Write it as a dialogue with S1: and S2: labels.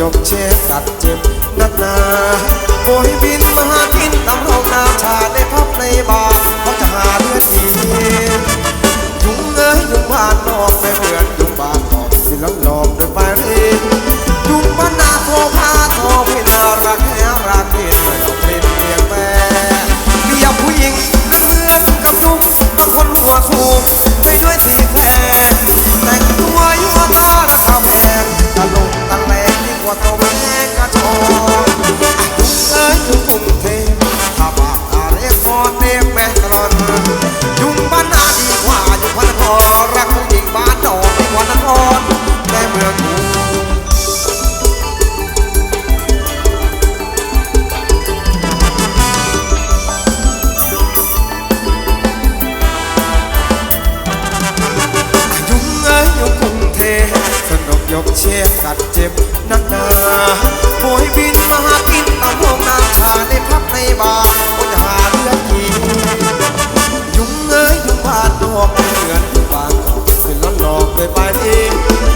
S1: ยกเช็ดตัดเจ็บนัดหนาโอ้ยพี่ เอาแมงกระโจ กเชฟสัตว์เจ็บนักหนาโวยบินมาหากินตามห้องนางชาในพักในบาร์คนหาเรื่องกินยุงเอ้ยยุงผานดอกเหมือนบางเขาเปล้อนหลอกเลยปเอง